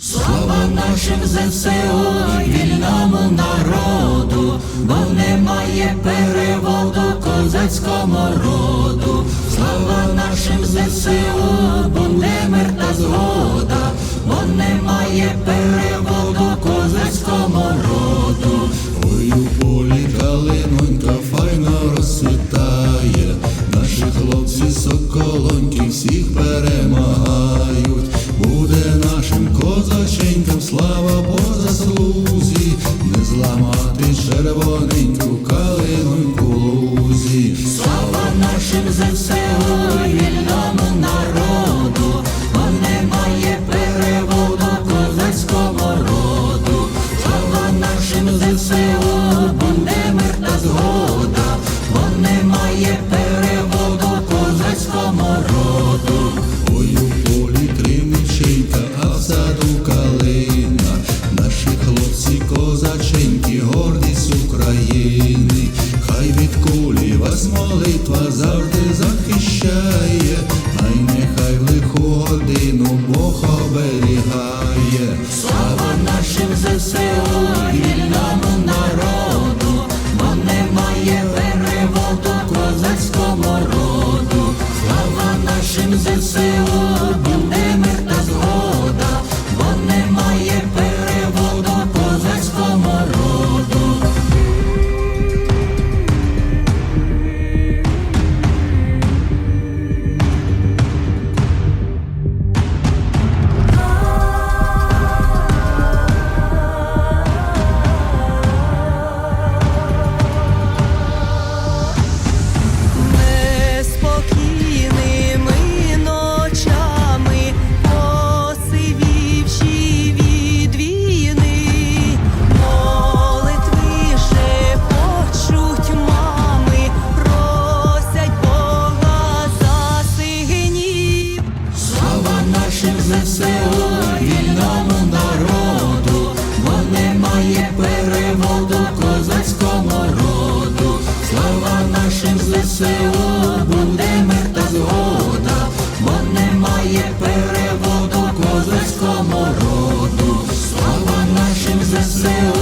Слава нашим ЗСУ, вільному народу, бо немає переводу козацькому роду. Слава нашим ЗСУ, буде мир та згода, бо немає переводу козацькому роду. Ой, у полі калинонька файно розцвітає, наші хлопці соколоньки всіх перемагають, ЗСУ, вільному народу, бо немає переводу козацькому роду. Слава нашим ЗСУ, буде мир та згода, бо немає переводу козацькому роду. Ой, у полі кримиченька, а в саду калина, наші хлопці козаченьки, гордість України, хай від кулі вас молитва завжди ЗСУ, вільному народу, бо немає переводу козацькому роду. Слава нашим ЗСУ, soul.